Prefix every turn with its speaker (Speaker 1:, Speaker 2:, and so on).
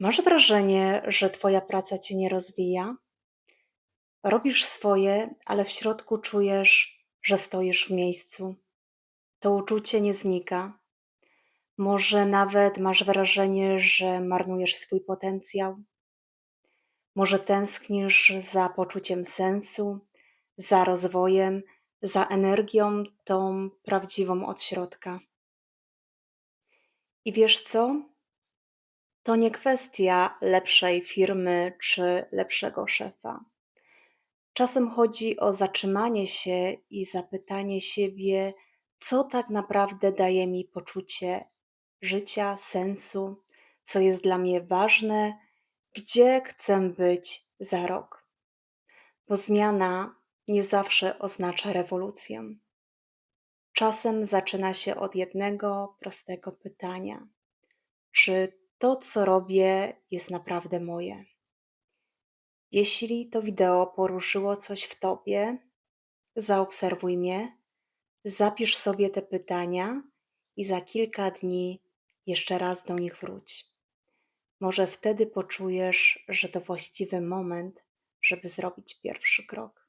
Speaker 1: Masz wrażenie, że Twoja praca cię nie rozwija? Robisz swoje, ale w środku czujesz, że stoisz w miejscu. To uczucie nie znika. Może nawet masz wrażenie, że marnujesz swój potencjał. Może tęsknisz za poczuciem sensu, za rozwojem, za energią, tą prawdziwą od środka. I wiesz co? To nie kwestia lepszej firmy czy lepszego szefa. Czasem chodzi o zatrzymanie się i zapytanie siebie, co tak naprawdę daje mi poczucie życia, sensu, co jest dla mnie ważne, gdzie chcę być za rok. Bo zmiana nie zawsze oznacza rewolucję. Czasem zaczyna się od jednego prostego pytania: czy to, co robię, jest naprawdę moje? Jeśli to wideo poruszyło coś w tobie, zaobserwuj mnie, zapisz sobie te pytania i za kilka dni jeszcze raz do nich wróć. Może wtedy poczujesz, że to właściwy moment, żeby zrobić pierwszy krok.